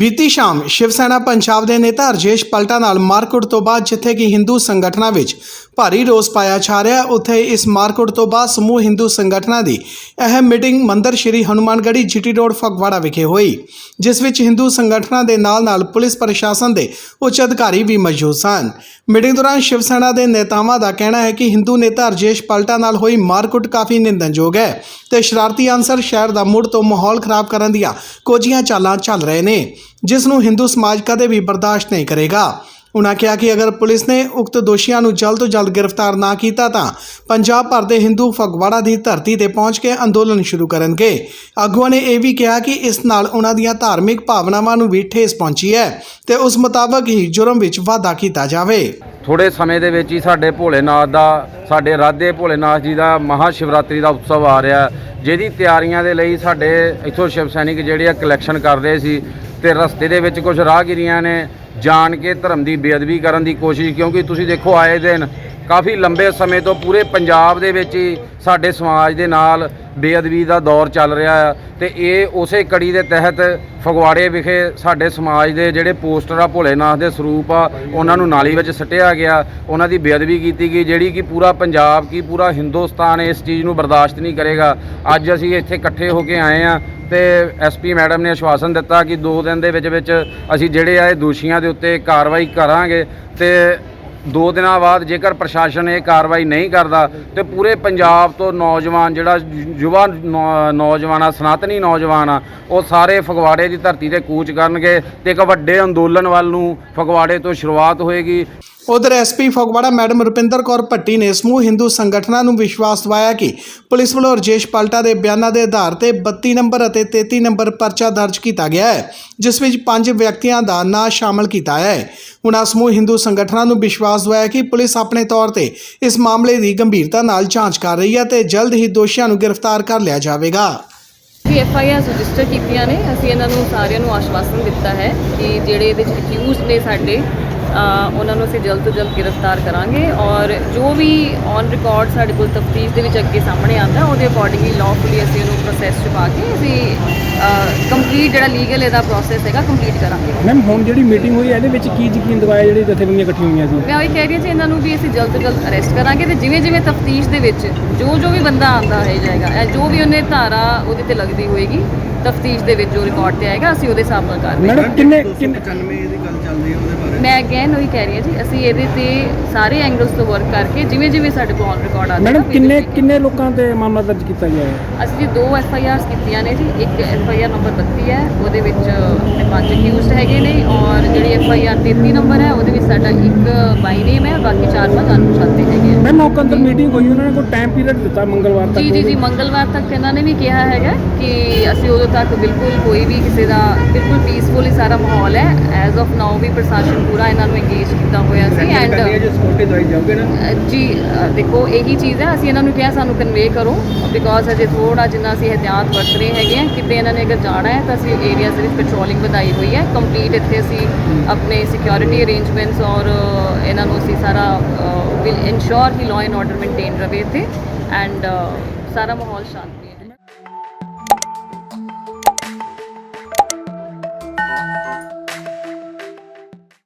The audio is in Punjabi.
ਬੀਤੀ ਸ਼ਾਮ ਸ਼ਿਵ ਸੈਨਾ ਪੰਜਾਬ ਦੇ ਨੇਤਾ ਰਜੇਸ਼ ਪਲਟਾ ਨਾਲ ਮਾਰਕੁੱਟ ਤੋਂ ਬਾਅਦ ਜਿੱਥੇ ਕਿ ਹਿੰਦੂ ਸੰਗਠਨਾਂ ਵਿੱਚ ਭਾਰੀ ਰੋਸ ਪਾਇਆ ਜਾ ਰਿਹਾ, ਉੱਥੇ ਇਸ ਮਾਰਕੁੱਟ ਤੋਂ ਬਾਅਦ ਸਮੂਹ ਹਿੰਦੂ ਸੰਗਠਨਾਂ ਦੀ ਅਹਿਮ ਮੀਟਿੰਗ ਮੰਦਰ ਸ਼੍ਰੀ ਹਨੂਮਾਨਗੜ੍ਹੀ ਜੀਟੀ ਰੋਡ ਫਗਵਾੜਾ ਵਿਖੇ ਹੋਈ, ਜਿਸ ਵਿੱਚ ਹਿੰਦੂ ਸੰਗਠਨਾਂ ਦੇ ਨਾਲ-ਨਾਲ ਪੁਲਿਸ ਪ੍ਰਸ਼ਾਸਨ ਦੇ ਉੱਚ ਅਧਿਕਾਰੀ ਵੀ ਮੌਜੂਦ ਸਨ। ਮੀਟਿੰਗ ਦੌਰਾਨ ਸ਼ਿਵ ਸੈਨਾ ਦੇ ਨੇਤਾਵਾਂ ਦਾ ਕਹਿਣਾ ਹੈ ਕਿ ਹਿੰਦੂ ਨੇਤਾ ਰਜੇਸ਼ ਪਲਟਾ ਨਾਲ ਹੋਈ ਮਾਰਕੁੱਟ ਕਾਫੀ ਨਿੰਦਨਯੋਗ ਹੈ ਤੇ ਸ਼ਰਾਰਤੀ ਅਨਸਰ ਸ਼ਹਿਰ ਦਾ ਮੁੜ ਤੋਂ ਮਾਹੌਲ ਖਰਾਬ ਕਰਨ ਦੀਆਂ ਕੋਝੀਆਂ ਚਾਲਾਂ ਚੱਲ ਰਹੇ ਨੇ। ਜਿਸ ਨੂੰ ਹਿੰਦੂ ਸਮਾਜ ਕਦੇ ਵੀ ਬਰਦਾਸ਼ਤ ਨਹੀਂ ਕਰੇਗਾ। ਉਨ੍ਹਾਂ ਕਿਹਾ ਕਿ ਅਗਰ ਪੁਲਿਸ ਨੇ ਉਕਤ ਦੋਸ਼ੀਆਂ ਨੂੰ ਜਲਦ ਤੋਂ ਜਲਦ ਗ੍ਰਿਫਤਾਰ ਨਾ ਕੀਤਾ ਤਾਂ ਪੰਜਾਬ ਭਰ ਦੇ ਹਿੰਦੂ ਫਗਵਾੜਾ ਦੀ ਧਰਤੀ ਤੇ ਪਹੁੰਚ ਕੇ ਅੰਦੋਲਨ ਸ਼ੁਰੂ ਕਰਨਗੇ। ਆਗੂਆਂ ਨੇ ਇਹ ਵੀ ਕਿਹਾ ਕਿ ਇਸ ਨਾਲ ਉਹਨਾਂ ਦੀਆਂ ਧਾਰਮਿਕ ਭਾਵਨਾਵਾਂ ਨੂੰ ਵੀ ਠੇਸ ਪਹੁੰਚੀ ਹੈ ਤੇ ਉਸ ਮੁਤਾਬਕ ਹੀ ਜੁਰਮ ਵਿੱਚ ਵਾਧਾ ਕੀਤਾ ਜਾਵੇ। ਥੋੜੇ ਸਮੇਂ ਦੇ ਵਿੱਚ ਹੀ ਸਾਡੇ ਭੋਲੇਨਾਥ ਦਾ, ਸਾਡੇ ਰਾਧੇ ਭੋਲੇਨਾਥ ਜੀ ਦਾ ਮਹਾ ਸ਼ਿਵਰਾਤਰੀ ਦਾ ਉਤਸਵ ਆ ਰਿਹਾ ਜਿਹਦੀ ਤਿਆਰੀਆਂ ਦੇ ਲਈ ਸਾਡੇ ਇੱਥੋਂ ਸ਼ਿਵ ਸੈਨਿਕ ਜਿਹੜੇ ਆ ਕਲੈਕਸ਼ਨ ਕਰ ਰਹੇ ਸੀ। ਤੇ ਰਸਤੇ ਦੇ ਵਿੱਚ ਕੁਝ ਰਾਹਗੀਰੀਆਂ ਨੇ, ਜਾਣ ਕੇ ਧਰਮ ਦੀ ਬੇਅਦਬੀ ਕਰਨ ਦੀ ਕੋਸ਼ਿਸ਼, ਕਿਉਂਕਿ ਤੁਸੀਂ ਦੇਖੋ ਆਏ ਦਿਨ ਕਾਫੀ ਲੰਬੇ ਸਮੇਂ ਤੋਂ ਪੂਰੇ ਪੰਜਾਬ ਦੇ ਵਿੱਚ ਹੀ ਸਾਡੇ ਸਮਾਜ ਦੇ ਨਾਲ ਬੇਅਦਬੀ ਦਾ ਦੌਰ ਚੱਲ ਰਿਹਾ ਆ। ਤੇ ਇਹ ਉਸੇ ਕੜੀ ਦੇ ਤਹਿਤ ਫਗਵਾੜੇ ਵਿਖੇ ਸਾਡੇ ਸਮਾਜ ਦੇ ਜਿਹੜੇ ਪੋਸਟਰ ਆ, ਭੋਲੇਨਾਥ ਦੇ ਸਰੂਪ ਆ, ਉਹਨਾਂ ਨੂੰ ਨਾਲੀ ਵਿੱਚ ਸੱਟਿਆ ਗਿਆ। ਉਹਨਾਂ ਦੀ ਬੇਅਦਬੀ ਕੀਤੀ ਗਈ, ਜਿਹੜੀ ਕਿ ਪੂਰਾ ਪੰਜਾਬ ਕੀ ਪੂਰਾ ਹਿੰਦੁਸਤਾਨ ਇਸ ਚੀਜ਼ ਨੂੰ ਬਰਦਾਸ਼ਤ ਨਹੀਂ ਕਰੇਗਾ। ਅੱਜ ਅਸੀਂ ਇੱਥੇ ਇਕੱਠੇ ਹੋ ਕੇ ਆਏ ਆ ਤੇ ਐਸਪੀ ਮੈਡਮ ਨੇ ਆਸ਼ਵਾਸਨ ਦਿੱਤਾ ਕਿ 2 ਦਿਨ ਦੇ ਵਿੱਚ ਵਿੱਚ ਅਸੀਂ ਜਿਹੜੇ ਆ ਇਹ ਦੋਸ਼ੀਆਂ ਦੇ ਉੱਤੇ ਕਾਰਵਾਈ ਕਰਾਂਗੇ ਤੇ ਦੋ ਦਿਨਾਂ ਬਾਅਦ ਜੇਕਰ ਪ੍ਰਸ਼ਾਸਨ ਇਹ ਕਾਰਵਾਈ ਨਹੀਂ ਕਰਦਾ ਤੇ ਪੂਰੇ ਪੰਜਾਬ ਤੋਂ ਨੌਜਵਾਨ ਜਿਹੜਾ ਯੁਵਾ ਨੌ- ਨੌਜਵਾਨ ਆ, ਸਨਾਤਨੀ ਨੌਜਵਾਨ ਆ, ਉਹ ਸਾਰੇ ਫਗਵਾੜੇ ਦੀ ਧਰਤੀ ਤੇ ਕੂਚ ਕਰਨਗੇ ਤੇ ਇੱਕ ਵੱਡੇ ਅੰਦੋਲਨ ਵੱਲ ਨੂੰ ਫਗਵਾੜੇ ਤੋਂ ਸ਼ੁਰੂਆਤ ਹੋਏਗੀ। ਉਧਰ ਐਸਪੀ ਫਗਵਾੜਾ ਮੈਡਮ ਰੁਪਿੰਦਰ ਕੌਰ ਭੱਟੀ ਨੇ ਸਮੂਹ ਹਿੰਦੂ ਸੰਗਠਨਾਂ ਨੂੰ ਵਿਸ਼ਵਾਸ ਦਿਵਾਇਆ ਕਿ ਪੁਲਿਸ ਵੱਲੋਂ ਰਜੇਸ਼ ਪਲਟਾ ਦੇ ਬਿਆਨਾਂ ਦੇ ਆਧਾਰ ਤੇ 32 ਨੰਬਰ ਅਤੇ 33 ਨੰਬਰ ਪਰਚਾ ਦਰਜ ਕੀਤਾ ਗਿਆ ਹੈ, ਜਿਸ ਵਿੱਚ ਪੰਜ ਵਿਅਕਤੀਆਂ ਦਾ ਨਾਂ ਸ਼ਾਮਲ ਕੀਤਾ ਹੈ। ਉਨ੍ਹਾਂ ਸਮੂਹ ਹਿੰਦੂ ਸੰਗਠਨਾਂ ਨੂੰ ਵਿਸ਼ਵਾਸ ਦਿਵਾਇਆ ਕਿ ਪੁਲਿਸ ਆਪਣੇ ਤੌਰ ਤੇ ਇਸ ਮਾਮਲੇ ਦੀ ਗੰਭੀਰਤਾ ਨਾਲ ਜਾਂਚ ਕਰ ਰਹੀ ਹੈ ਤੇ ਜਲਦ ਹੀ ਦੋਸ਼ੀਆਂ ਨੂੰ ਗ੍ਰਿਫਤਾਰ ਕਰ ਲਿਆ ਜਾਵੇਗਾ। ਅਸੀਂ ਐਫ ਆਈ ਆਰ ਰਜਿਸਟਰ ਕੀਤੀਆਂ ਨੇ। ਅਸੀਂ ਇਹਨਾਂ ਨੂੰ ਸਾਰਿਆਂ ਨੂੰ ਆਸ਼ਵਾਸਨ ਦਿੱਤਾ ਹੈ ਕਿ ਜਿਹੜੇ ਇਹਦੇ ਵਿੱਚ ਅਕਿਊਜ਼ਡ ਨੇ ਸਾਡੇ ਉਹਨਾਂ ਨੂੰ ਅਸੀਂ ਜਲਦ ਤੋਂ ਜਲਦ ਗ੍ਰਿਫਤਾਰ ਕਰਾਂਗੇ ਔਰ ਜੋ ਵੀ ਔਨ ਰਿਕਾਰਡ ਸਾਡੇ ਕੋਲ ਤਫਤੀਸ਼ ਦੇ ਵਿੱਚ ਅੱਗੇ ਸਾਹਮਣੇ ਆਉਂਦਾ ਉਹਦੇ ਅਕੋਰਡਿੰਗਲੀ ਲਾਫੁਲੀ ਅਸੀਂ ਉਹਨੂੰ ਪ੍ਰੋਸੈਸ 'ਚ ਪਾ ਕੇ ਅਸੀਂ ਕੰਪਲੀਟ ਜਿਹੜਾ ਲੀਗਲ ਇਹਦਾ ਪ੍ਰੋਸੈਸ ਹੈਗਾ ਕੰਪਲੀਟ ਕਰਾਂਗੇ। ਮੈਮ ਹੁਣ ਜਿਹੜੀ ਮੀਟਿੰਗ ਹੋਈ ਹੈ ਇਹਦੇ ਵਿੱਚ ਕੀ ਯਕੀਨ ਦਿਵਾਇਆ ਜਿਹੜੀ ਜਥੇਬੰਦੀਆਂ ਇਕੱਠੀਆਂ ਹੋਈਆਂ ਸੀ? ਮੈਂ ਉਹੀ ਕਹਿ ਰਹੀ ਹਾਂ ਜੀ ਇਹਨਾਂ ਨੂੰ ਵੀ ਅਸੀਂ ਜਲਦ ਤੋਂ ਜਲਦ ਅਰੈਸਟ ਕਰਾਂਗੇ ਤੇ ਜਿਵੇਂ ਜਿਵੇਂ ਤਫਤੀਸ਼ ਦੇ ਵਿੱਚ ਜੋ ਜੋ ਵੀ ਬੰਦਾ ਆਂਦਾ ਹੈ ਜਾਏਗਾ। ਇਹ ਜੋ ਵੀ ਉਹਨੇ ਧਾਰਾ ਉਹਦੇ ਤੇ ਲੱਗਦੀ ਹੋਏਗੀ ਤਫਤੀਸ਼ ਦੇ ਵਿੱਚ ਜੋ ਰਿਕਾਰਡ ਤੇ ਆਏਗਾ ਅਸੀਂ ਉਹਦੇ ਹਿਸਾਬ ਨਾਲ ਕਾਰਵਾਈ ਮੈਡਮ ਕਿੰਨੇ ਮੈਂ ਅਗੇਨ ਉਹੀ ਕਹਿ ਰਹੀ ਹਾਂ ਜੀ ਅਸੀਂ ਇਹਦੇ ਤੇ ਸਾਰੇ ਐਂਗਲਸ ਤੋਂ ਵਰਕ ਕਰਕੇ ਜਿਵੇਂ ਜਿਵੇਂ ਸਾਡੇ ਕੋਲ ਔਨ ਰਿਕਾਰਡ ਆਉਂਦਾ ਮੈਡਮ ਕਿੰਨੇ ਕਿੰਨੇ ਲੋਕਾਂ ਤੇ ਮਾਮਲਾ ਦਰਜ ਕੀਤਾ ਗਿਆ ਹੈ? ਅਸੀਂ ਜੀ ਦੋ ਐਫ ਆਈ ਆਰਸ ਕੀਤੀਆਂ ਨੇ ਜੀ ਇੱਕ ਐਫ ਆਈ ਆਰ ਨੰਬਰ 32 ਹੈ ਉਹਦੇ ਵਿੱਚ ਆਪਣੇ ਪੰਜ ਅਕਿਊਜ਼ਡ ਹੈਗੇ ਨੇ ਔਰ ਜਿਹੜੀ ਐਫ ਆਈ ਆਰ 33 ਨੰਬਰ ਹੈ ਉਹਦੇ ਵਿੱਚ ਸਾਡਾ ਇੱਕ ਬਾਈ ਨੇਮ ਹੈ ਬਾਕੀ ਚਾਰ ਪੰਜ ਅਣਪਛਾਤੇ ਹੈਗੇ ਆ। ਮੈਮ ਮੌਕੇ ਅੰਦਰ ਮੀਟਿੰਗ ਹੋਈ ਉਹਨਾਂ ਨੇ ਕੋਈ ਟਾਈਮ ਪੀਰੀਅਡ ਦਿੱਤਾ ਮੰਗਲਵਾਰ ਤੱਕ ਜੀ ਜੀ ਜੀ ਮੰਗਲਵਾਰ ਤੱਕ ਇਹਨਾਂ ਨੇ ਵੀ ਕਿਹਾ ਹੈਗਾ ਕਿ ਅਸੀਂ ਉਦੋਂ ਤੱਕ ਬਿਲਕੁਲ ਕੋਈ ਵੀ ਕਿਸੇ ਦਾ ਬਿਲਕੁਲ ਪੀਸਫੁਲ ਸਾਰਾ ਮਾਹੌਲ ਹੈ ਐਜ਼ ਆਫ ਨਾਓ ਵੀ ਪ੍ਰਸ਼ਾਸਨ ਪੂਰਾ ਇਹਨਾਂ ਨੂੰ ਇੰਗੇਜ ਕੀਤਾ ਹੋਇਆ ਸੀ ਐਂਡ ਜੀ ਦੇਖੋ ਇਹੀ ਚੀਜ਼ ਹੈ ਅਸੀਂ ਇਹਨਾਂ ਨੂੰ ਕਿਹਾ ਸਾਨੂੰ ਕਨਵੇ ਕਰੋ ਬਿਕੋਜ਼ ਅਜੇ ਥੋੜਾ ਜਿੰਨਾ ਅਸੀਂ ਇਹਤਿਆਤ ਵਰਤ ਰਹੇ ਹੈਗੇ ਆ ਕਿਤੇ ਇਹਨਾਂ ਨੇ ਅਗਰ ਜਾਣਾ ਹੈ ਤਾਂ ਅਸੀਂ ਏਰੀਆਜ਼ ਦੇ ਵਿੱਚ ਪੈਟਰੋਲਿੰਗ ਵਧਾਈ ਹੋਈ ਹੈ। ਕੰਪਲੀਟ ਇੱਥੇ ਅਸੀਂ ਆਪਣੇ ਸਿਕਿਉਰਿਟੀ ਅਰੇਂਜਮੈਂਟਸ ਔਰ ਇਹਨਾਂ ਨੂੰ ਅਸੀਂ ਸਾਰਾ ਵਿਲ ਇਨਸ਼ੋਰ ਕਿ ਲਾਅ ਐਂਡ ਆਰਡਰ ਮੇਨਟੇਨ ਰਵੇ ਇੱਥੇ। ਐਂਡ ਸਾਰਾ ਮਾਹੌਲ ਸ਼ਾਂਤੀ